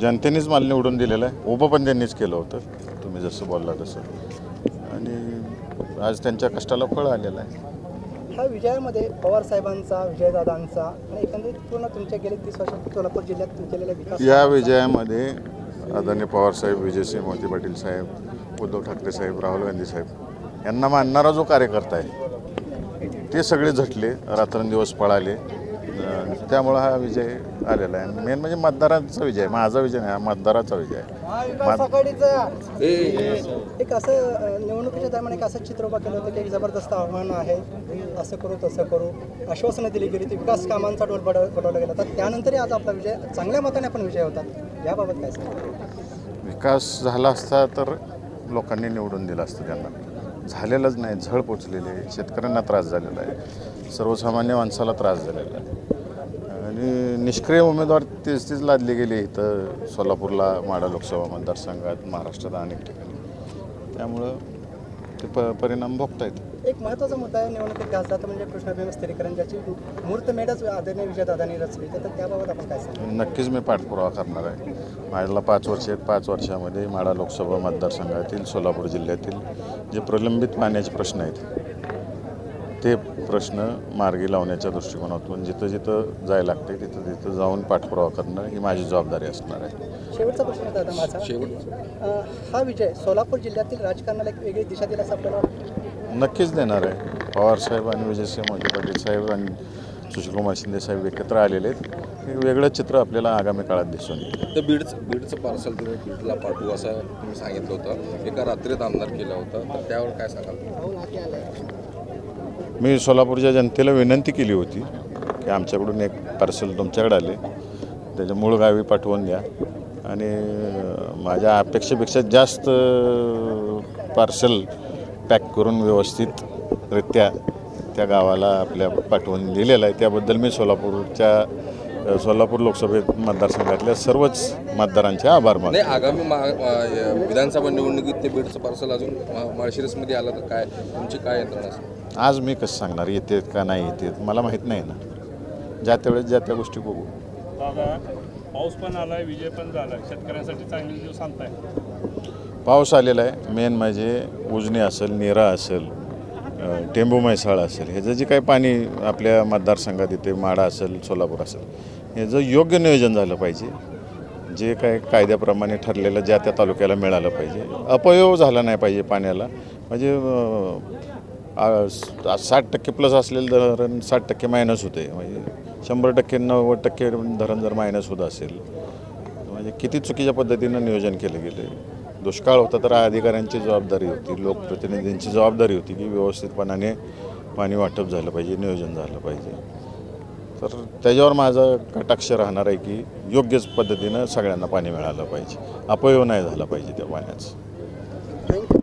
जनतेनेच मला निवडून दिलेलं आहे. उभं पण त्यांनीच केलं होतं. तुम्ही जसं बोलला तसं. आणि आज त्यांच्या कष्टाला फळ आलेलं आहे. ह्या विजयामध्ये पवार साहेबांचा विजयदादांचा आणि एकंदरीत पूर्ण तुमच्या गेले तीस वर्षात सोलापूर जिल्ह्यात केलेल्या विकास या विजयामध्ये आदरणीय पवारसाहेब विजयसिंह मोहिते पाटील साहेब उद्धव ठाकरे साहेब राहुल गांधी साहेब यांना मानणारा जो कार्यकर्ता आहे ते सगळे झटले रात्रंदिवस पळाले. त्यामुळं हा विजय आलेला आहे. मेन म्हणजे मतदारांचा विजय माझा विजय नाही हा मतदाराचा विजय आहे. एक असं निवडणुकीच्या दरम्यान एक असं चित्र उभं केलं होतं की एक जबरदस्त आव्हान आहे. असं करू तसं करू. आश्वासनं दिली गेली ती विकास कामांचा डोल बडव बडवला गेला होता. त्यानंतरही आज आपला विजय चांगल्या मताने आपण विजय होतात याबाबत काय सांगा विकास झाला असता तर लोकांनी निवडून दिलं असतं त्यांना. झालेलंच नाही झळ पोचलेली आहे. शेतकऱ्यांना त्रास झालेला आहे. सर्वसामान्य माणसाला त्रास झालेला आहे. आणि निष्क्रिय उमेदवार तीच तीच लादली गेली इथं सोलापूरला माडा लोकसभा मतदारसंघात महाराष्ट्रात अनेक ठिकाणी. त्यामुळं ते प परिणाम भोगता येत एक महत्त्वाचा मुद्दा आहे निवडणुकीत गाजला म्हणजे कृष्णभीम स्थिरीकरण ज्याची मुहूर्तमेढच आदरणीय विजयदादांनी रचली. तर त्याबाबत आपण काय सांगा? नक्कीच मी पाठपुरावा करणार आहे. माझ्याला पाच वर्ष आहेत. पाच वर्षामध्ये माडा लोकसभा मतदारसंघातील सोलापूर जिल्ह्यातील जे प्रलंबित पाण्याचे प्रश्न आहेत ते प्रश्न मार्गी लावण्याच्या दृष्टिकोनातून जिथं जिथं जायला लागते तिथं तिथं जाऊन पाठपुरावा करणं ही माझी जबाबदारी असणार आहे. शेवटचा प्रश्न माझा. अं, हा विजय सोलापूर जिल्ह्यातील राजकारणाला एक वेगळी दिशा दिला आपल्याला वाटतं? नक्कीच देणार आहे. पवारसाहेब आणि विजयसिंह मोहिते पाटील साहेब आणि सुशीलकुमार शिंदे साहेब एकत्र आलेले आहेत. एक वेगळं चित्र आपल्याला आगामी काळात दिसून येईल. तर बीडचं बीडचं पार्सल तुम्ही बीडला पाठवू असं तुम्ही सांगितलं होतं. एका रात्रीत आमदार केलं होतं. तर त्यावर काय सांगाल? मी सोलापूरच्या जनतेला विनंती केली होती की आमच्याकडून एक पार्सल तुमच्याकडे आले. त्याच्या मूळ गावी पाठवून द्या. आणि माझ्या अपेक्षेपेक्षा जास्त पार्सल पॅक करून व्यवस्थितरित्या त्या गावाला आपल्या पाठवून दिलेलं आहे. त्याबद्दल मी सोलापूरच्या सोलापूर लोकसभेत मतदारसंघातल्या सर्वच मतदारांचे आभार मानतो. नाही आगामी विधानसभा निवडणुकीत ते बीडचं पार्सल अजून मा- माळशिरसमध्ये आलं तर काय? तुमची काय यंत्रणा आज मी कसं सांगणार येते का नाही येते मला माहीत नाही ना. ज्या त्यावेळेस ज्या त्या गोष्टी बघू. पाऊस पण आलाय विजय पण झालाय. शेतकऱ्यांसाठी चांगले दिवस आणताय. पाऊस आलेला आहे. मेन म्हणजे उजनी असेल नेरा असेल टेंबू म्हैसाळ असेल ह्याचं जे काही पाणी आपल्या मतदारसंघात येते माडा असेल सोलापूर असेल ह्याचं योग्य नियोजन झालं पाहिजे जे काय कायद्याप्रमाणे ठरलेलं ज्या त्या तालुक्याला मिळालं पाहिजे अपयोग झाला नाही पाहिजे पाण्याला म्हणजे साठ टक्के प्लस असलेलं धरण साठ टक्के मायनस होते म्हणजे शंभर टक्के नव्वद टक्के धरण जर मायनस होत असेल म्हणजे किती चुकीच्या पद्धतीनं नियोजन केलं गेलं दुष्काळ होता तर अधिकाऱ्यांची जबाबदारी होती लोकप्रतिनिधींची जबाबदारी होती की व्यवस्थितपणाने पाणी वाटप झालं पाहिजे नियोजन झालं पाहिजे. तर त्याच्यावर माझं कटाक्ष राहणार आहे की योग्यच पद्धतीनं सगळ्यांना पाणी मिळालं पाहिजे. अपयोग नाही झाला पाहिजे त्या पाण्याचं.